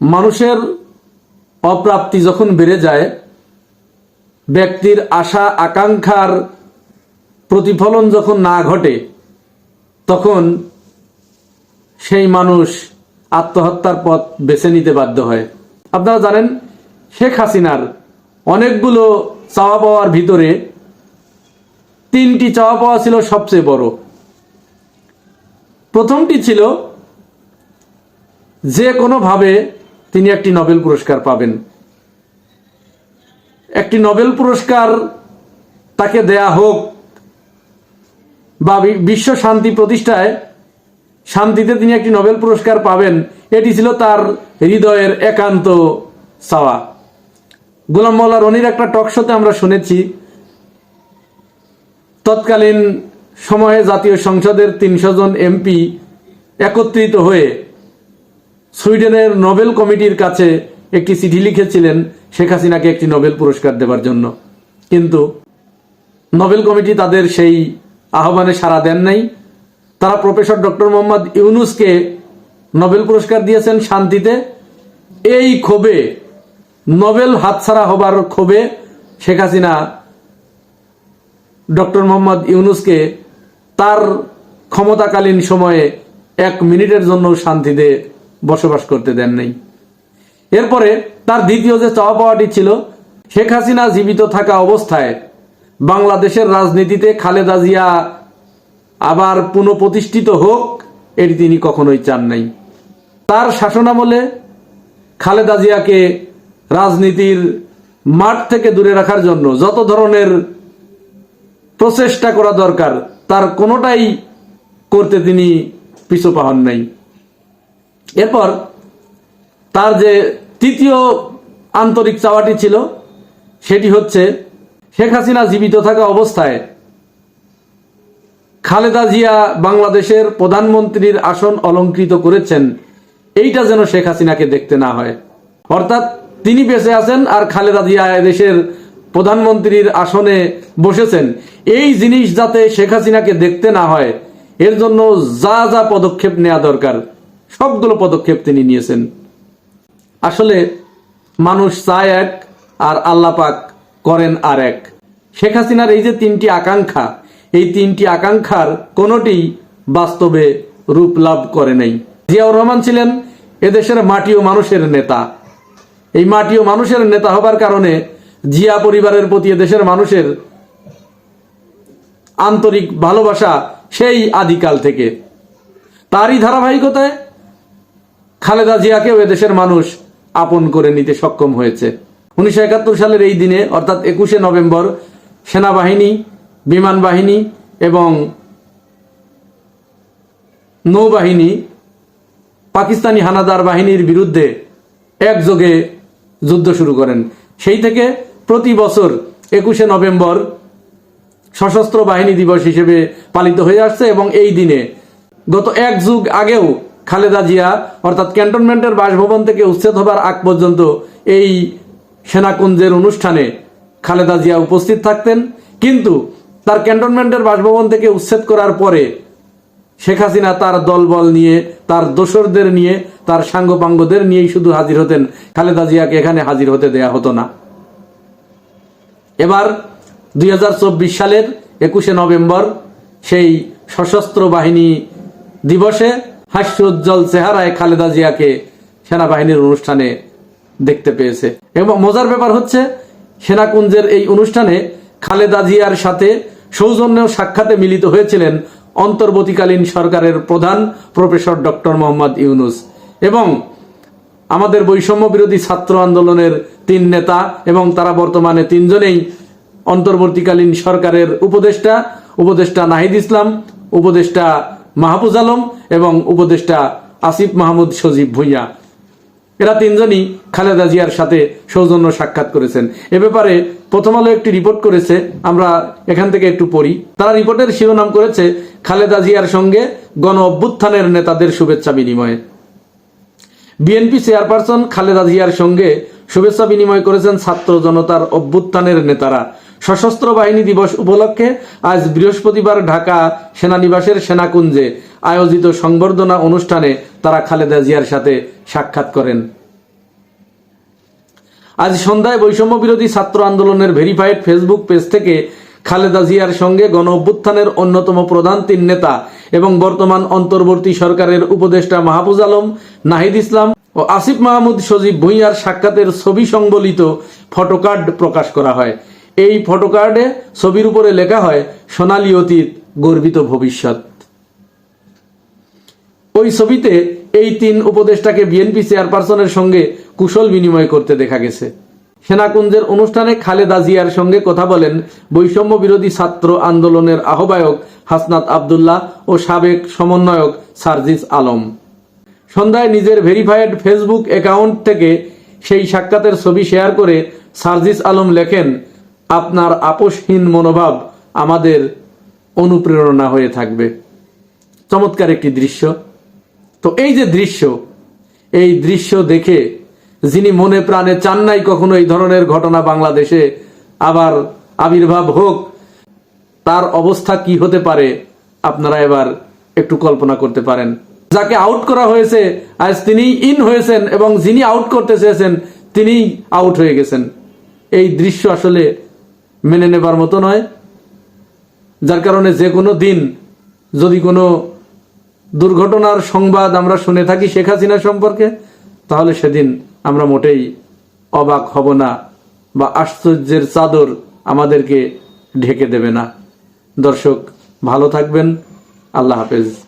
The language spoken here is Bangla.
মানুষের অপ্রাপ্তি যখন বেড়ে যায়, ব্যক্তির আশা, আকাঙ্ক্ষার প্রতিফলন যখন না ঘটে, তখন সেই মানুষ আত্মহত্যার পথ বেছে নিতে বাধ্য হয়। আপনারা জানেন, শেখ হাসিনার অনেকগুলো চাওয়া পাওয়ার ভিতরে তিনটি চাওয়া পাওয়া ছিল সবচেয়ে বড়। প্রথমটি ছিল, যে কোনোভাবে তিনি একটি নোবেল পুরস্কার পাবেন। একটি নোবেল পুরস্কার তাকে দেয়া হোক বা বিশ্ব শান্তি প্রতিষ্ঠায় শান্তিতে তিনি একটি নোবেল পুরস্কার পাবেন, এটি ছিল তার হৃদয়ের একান্ত চাওয়া। গোলাম মোল্লা রনির একটা টক শোতে আমরা শুনেছি, তৎকালীন সময়ে জাতীয় সংসদের তিনশো জন এমপি একত্রিত হয়ে সুইডেনের নোবেল কমিটির কাছে একটি চিঠি লিখেছিলেন শেখ হাসিনাকে একটি নোবেল পুরস্কার দেবার জন্য। কিন্তু নোবেল কমিটি তাদের সেই আহ্বানে সাড়া দেন নাই। তারা প্রফেসর ডক্টর মোহাম্মদ ইউনুসকে নোবেল পুরস্কার দিয়েছেন শান্তিতে। এই ক্ষোভে, নোবেল হাতছাড়া হবার ক্ষোভে শেখ হাসিনা ডক্টর মোহাম্মদ ইউনুসকে তার ক্ষমতাকালীন সময়ে এক মিনিটের জন্য শান্তিতে বসবাস করতে দেন নাই। এরপরে তার দ্বিতীয় যে চাওয়া ছিল, শেখ হাসিনা জীবিত থাকা অবস্থায় বাংলাদেশের রাজনীতিতে খালেদা জিয়া আবার পুনঃপ্রতিষ্ঠিত হোক, এটি তিনি কখনোই চান নাই। তার শাসনামলে খালেদা জিয়াকে রাজনীতির মাঠ থেকে দূরে রাখার জন্য যত ধরনের প্রচেষ্টা করা দরকার, তার কোনোটাই করতে তিনি পিছু পাহন নাই। এরপর তার যে তৃতীয় আন্তরিক চাওয়াটি ছিল, সেটি হচ্ছে শেখ হাসিনা জীবিত থাকা অবস্থায় খালেদা জিয়া বাংলাদেশের প্রধানমন্ত্রীর আসন অলঙ্কৃত করেছেন। এইটা যেন শেখ হাসিনাকে দেখতে না হয়। অর্থাৎ তিনি বেঁচে আছেন আর খালেদা জিয়া দেশের প্রধানমন্ত্রীর আসনে বসেছেন। এই জিনিস যাতে শেখ হাসিনাকে দেখতে না হয়, এর জন্য যা যা পদক্ষেপ নেওয়া দরকার। সবগুলো পদক্ষেপ তিনি নিয়েছেন। আসলে মানুষ চায় এক আর আল্লাহ পাক করেন আর এক। শেখ হাসিনার এই যে তিনটি আকাঙ্ক্ষা, এই তিনটি আকাঙ্ক্ষার কোনোটি বাস্তবে রূপ লাভ করে নাই। জিয়াউর রহমান ছিলেন এদেশের মাটি ও মানুষের নেতা। এই মাটি ও মানুষের নেতা হবার কারণে জিয়া পরিবারের প্রতি এদেশের মানুষের আন্তরিক ভালোবাসা সেই আদিকাল থেকে। তারই ধারাবাহিকতায় খালেদা জিয়াকেও এদেশের মানুষ আপন করে নিতে সক্ষম হয়েছে। উনিশশো একাত্তর সালের এই দিনে, অর্থাৎ একুশে নভেম্বর, সেনাবাহিনী, বিমান বাহিনী এবং নৌবাহিনী, পাকিস্তানি হানাদার বাহিনীর বিরুদ্ধে একযোগে যুদ্ধ শুরু করেন। সেই থেকে প্রতি বছর একুশে নভেম্বর সশস্ত্র বাহিনী দিবস হিসেবে পালিত হয়ে আসছে এবং এই দিনে গত এক যুগ আগেও খালেদা জিয়া, অর্থাৎ ক্যান্টনমেন্টের বাসভবন থেকে উচ্ছেদ হবার আগ পর্যন্ত এই সেনাকুঞ্জের অনুষ্ঠানে খালেদা জিয়া উপস্থিত থাকতেন। কিন্তু তার ক্যান্টনমেন্টের বাসভবন থেকে উচ্ছেদ করার পরে শেখ হাসিনা তার দলবল নিয়ে, তার দোসরদের নিয়ে, তার সাঙ্গপাঙ্গদের নিয়েই শুধু হাজির হতেন। খালেদা জিয়াকে এখানে হাজির হতে দেয়া হতো না। এবার দুই হাজার চব্বিশ সালের একুশে নভেম্বর, সেই সশস্ত্র বাহিনী দিবসে হাস্যোজ্জ্বল চেহারায় খালেদা জিয়াকে সেনাবাহিনীর অনুষ্ঠানে দেখতে পেয়েছে। এবং মজার ব্যাপার হচ্ছে, সেনাকুঞ্জের এই অনুষ্ঠানে খালেদা জিয়ার সাথে সৌজন্য সাক্ষাতে মিলিত হয়েছিলেন অন্তর্বর্তীকালীন সরকারের প্রধান প্রফেসর ডক্টর মোহাম্মদ ইউনুস এবং আমাদের বৈষম্য বিরোধী ছাত্র আন্দোলনের তিন নেতা এবং তারা বর্তমানে তিনজনেই অন্তর্বর্তীকালীন সরকারের উপদেষ্টা উপদেষ্টা নাহিদ ইসলাম, উপদেষ্টা মাহফুজ আলম উপদেষ্টা আসিফ মাহমুদ সজীব ভুইয়া। এরা তিনজনই খালেদা জিয়ার সাথে সৌজন্য সাক্ষাৎ করেছেন। এ ব্যাপারে প্রথম আলো একটি রিপোর্ট করেছে, আমরা এখান থেকে একটু পড়ি। তারা রিপোর্টের শিরোনাম করেছে, খালেদা জিয়ার সঙ্গে গণ অভ্যুত্থানের নেতাদের শুভেচ্ছা বিনিময়ে। বিএনপি চেয়ারপারসন খালেদা জিয়ার সঙ্গে শুভেচ্ছা বিনিময় করেছেন ছাত্র জনতার অভ্যুত্থানের নেতারা। সশস্ত্র বাহিনী দিবস উপলক্ষে আজ বৃহস্পতিবার ঢাকা সেনানিবাসের সেনাকুঞ্জে আয়োজিত সংবর্ধনা অনুষ্ঠানে তারা খালেদা জিয়ার সাথে সাক্ষাৎ করেন। আজ সন্ধ্যায় বৈষম্য বিরোধী ছাত্র আন্দোলনের ভেরিফাইড ফেসবুক পেজ থেকে খালেদা জিয়ার সঙ্গে গণ অভ্যুত্থানের অন্যতম প্রধান তিন নেতা এবং বর্তমান অন্তর্বর্তী সরকারের উপদেষ্টা মাহফুজ আলম, নাহিদ ইসলাম ও আসিফ মাহমুদ সজীব ভুঁইয়ার সাক্ষাতের ছবি সংবলিত ফটোকার্ড প্রকাশ করা হয়। এই ফটোকার্ডে ছবির উপরে লেখা হয়, সোনালী অতীত, গর্বিত ভবিষ্যৎ। ওই ছবিতে এই তিন উপদেষ্টাকে বিএনপি চেয়ারপারসনের সঙ্গে কুশল বিনিময় করতে দেখা গেছে। সেনাকুঞ্জের অনুষ্ঠানে খালেদা জিয়ার সঙ্গে কথা বলেন বৈষম্য বিরোধী ছাত্র আন্দোলনের আহ্বায়ক হাসনাত আবদুল্লাহ ও সাবেক সমন্বয়ক সার্জিস আলম। সন্ধ্যায় নিজের ভেরিফাইড ফেসবুক অ্যাকাউন্ট থেকে সেই সাক্ষাতের ছবি শেয়ার করে সার্জিস আলম লেখেন আপনার আপোষহীন মনোভাব আমাদের অনুপ্রেরণা হয়ে থাকবে। চমৎকার একটি দৃশ্য। তো এই যে দৃশ্য, এই দৃশ্য দেখে যিনি মনে প্রাণে চান নাই কখনো এই ধরনের ঘটনা বাংলাদেশে, আবার আবির্ভাব হোক, তার অবস্থা কি হতে পারে, আপনারা এবার একটু কল্পনা করতে পারেন। যাকে আউট করা হয়েছে, আজ তিনি ইন হয়েছেন এবং যিনি আউট করতে চেয়েছেন তিনি আউট হয়ে গেছেন। এই দৃশ্য আসলে মেনে নেবার মতো নয়। যার কারণে যে কোনো দিন যদি কোনো দুর্ঘটনার সংবাদ আমরা শুনে থাকি শেখ হাসিনা সম্পর্কে, তাহলে সেদিন আমরা মোটেই অবাক হব না বা আশ্চর্যের চাদর আমাদেরকে ঢেকে দেবে না। দর্শক, ভালো থাকবেন। আল্লাহ হাফেজ।